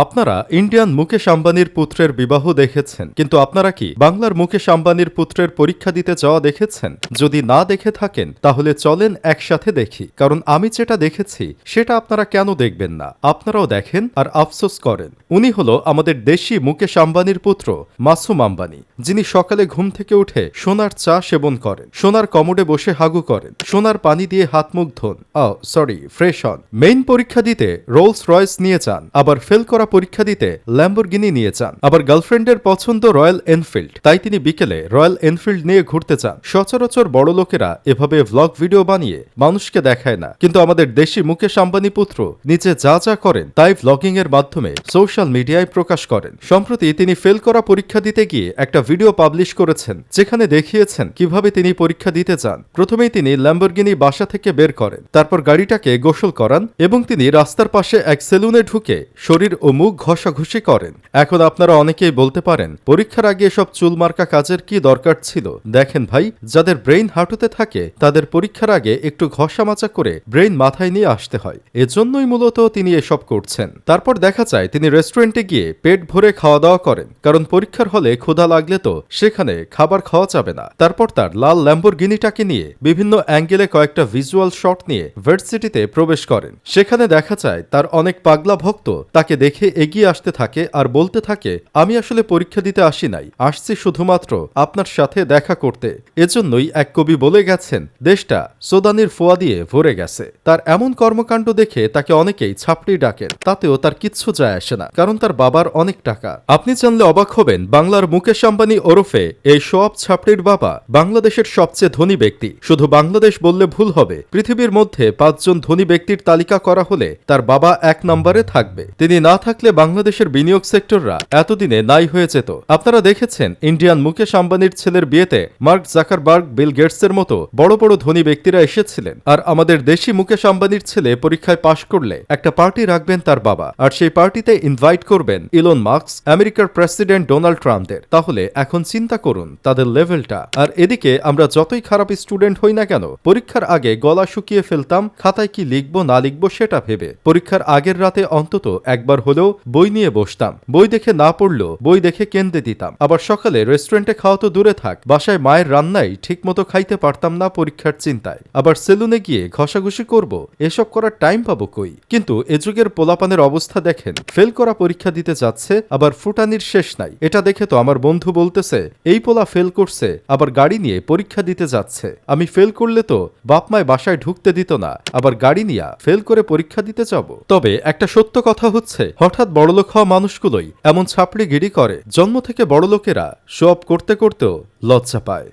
আপনারা ইন্ডিয়ান মুকেশ আম্বানির পুত্রের বিবাহ দেখেছেন, কিন্তু আপনারা কি বাংলার মুকেশ আম্বানির পুত্রের পরীক্ষা দিতে যাওয়া দেখেছেন? যদি না দেখে থাকেন, তাহলে চলেন একসাথে দেখি, কারণ আমি যেটা দেখেছি, সেটা আপনারা কেন দেখবেন না? আপনারাও দেখেন আর আফসোস করেন। উনি হলো আমাদের দেশি মুকেশ আম্বানির পুত্র, মাসুম আম্বানি, যিনি সকালে ঘুম থেকে উঠে সোনার চা সেবন করেন, সোনার কমোডে বসে হাগু করেন, সোনার পানি দিয়ে হাত মুখ ধোন সরি ফ্রেশ হন মেইন পরীক্ষা দিতে রোলস রয়েস নিয়ে যান, আবার ফেল করা পরীক্ষা দিতে ল্যাম্বরগিনি নিয়ে যান। আবার গার্লফ্রেন্ডের পছন্দ রয়্যাল এনফিল্ড, তাই তিনি বিকেলে রয়্যাল এনফিল্ড নিয়ে ঘুরতে যান। সচরাচর বড় লোকেরা এভাবে ভ্লগ ভিডিও বানিয়ে মানুষকে দেখায় না। কিন্তু আমাদের দেশি মুকেশ আম্বানি পুত্র নিচে যা যা করেন, তাই ভ্লগিং এর মাধ্যমে সোশ্যাল মিডিয়ায় প্রকাশ করেন। সম্প্রতি তিনি ফেল করা পরীক্ষা দিতে গিয়ে একটা ভিডিও পাবলিশ করেছেন, যেখানে দেখিয়েছেন কীভাবে তিনি পরীক্ষা দিতে যান। প্রথমেই তিনি ল্যাম্বরগিনি বাসা থেকে বের করেন, তারপর গাড়িটাকে গোসল করান এবং তিনি রাস্তার পাশে এক সেলুনে ঢুকে শরীর ও মুখ ঘষাঘষি করেন। এখন আপনারা অনেকেই বলতে পারেন, পরীক্ষার আগে এসব চুলমার্কা কাজের কি দরকার ছিল? দেখেন ভাই, যাদের ব্রেইন হাঁটুতে থাকে, তাদের পরীক্ষার আগে একটু ঘষামাচা করে ব্রেইন মাথায় নিয়ে আসতে হয়। এজন্যই মূলত তিনি এসব করছেন। তারপর দেখা যায়, তিনি রেস্টুরেন্টে গিয়ে পেট ভরে খাওয়া দাওয়া করেন, কারণ পরীক্ষার হলে ক্ষুধা লাগলে তো সেখানে খাবার খাওয়া যাবে না। তারপর তার লাল ল্যাম্বরগিনিটাকে নিয়ে বিভিন্ন অ্যাঙ্গেলে কয়েকটা ভিজুয়াল শট নিয়ে ভার্সিটিতে প্রবেশ করেন। সেখানে দেখা যায়, তার অনেক পাগলা ভক্ত তাকে দেখে এগিয়ে আসতে থাকে আর বলতে থাকে, আমি আসলে পরীক্ষা দিতে আসি নাই। আসছি শুধুমাত্র আপনার সাথে দেখা করতে। এজন্যই এক কবি বলে গেছেন, দেশটা সোদানির ফোয়া দিয়ে ভরে গেছে। তার এমন কর্মকাণ্ড দেখে তাকে অনেকেই ছাপড়ি ডাকেন। তাতেও তার কিচ্ছু যায় আসে না, কারণ তার বাবার অনেক টাকা। আপনি জানলে অবাক হবেন, বাংলার মুকেশ আম্বানি ওরফে এই সব ছাপড়ির বাবা বাংলাদেশের সবচেয়ে ধনী ব্যক্তি। শুধু বাংলাদেশ বললে ভুল হবে, পৃথিবীর মধ্যে পাঁচজন ধনী ব্যক্তির তালিকা করা হলে তার বাবা এক নম্বরে থাকবে। তিনি না থাকলে বাংলাদেশের বিনিয়োগ সেক্টররা এতদিনে নাই হয়ে যেত। আপনারা দেখেছেন, ইন্ডিয়ান মুকেশ আম্বানির ছেলের বিয়েতে মার্ক জাকারবার্গ, বিল গেটসের মতো বড় বড় ধনী ব্যক্তিরা এসেছিলেন। আর আমাদের দেশি মুকেশ আম্বানির ছেলে পরীক্ষায় পাশ করলে একটা পার্টি রাখবেন তার বাবা। আর সেই পার্টিতে ইনভাইট করবেন ইলন মার্কস আমেরিকার প্রেসিডেন্ট ডোনাল্ড ট্রাম্পদের। তাহলে এখন চিন্তা করুন, তাদের লেভেলটা। আর এদিকে আমরা যতই খারাপ স্টুডেন্ট হই না কেন, পরীক্ষার আগে গলা শুকিয়ে ফেলতাম, খাতায় কি লিখব না লিখব সেটা ভেবে। পরীক্ষার আগের রাতে অন্তত একবার হলেও বই নিয়ে বসতাম। বই দেখে না পড়লেও বই দেখে কেন্দ্রে দিতাম। আবার সকালে রেস্টুরেন্টে খাওয়া তো দূরে থাক, বাসায় মায়ের রান্নাই ঠিকমতো খাইতে পারতাম না পরীক্ষার চিন্তায়। আবার সেলুনে গিয়ে ঘষাঘষি করব, এসব করার টাইম পাবো কই? কিন্তু এ যুগের পোলাপানের অবস্থা দেখেন, ফেল করা পরীক্ষা দিতে যাচ্ছে, আবার ফুটানির শেষ নাই। এটা দেখে তো আমার বন্ধু বলতেছে, এই পোলা ফেল করছে, আবার গাড়ি নিয়ে পরীক্ষা দিতে যাচ্ছে। আমি ফেল করলে তো বাপমায় বাসায় ঢুকতে দিত না, আবার গাড়ি নিয়ে ফেল করে পরীক্ষা দিতে যাব। তবে একটা সত্য কথা হচ্ছে হঠাৎ বড়লোক হওয়া মানুষগুলোই এমন ছাপড়ি গিরি করে, জন্ম থেকে বড়লোকেরা শো করতে করতেও লজ্জা পায়।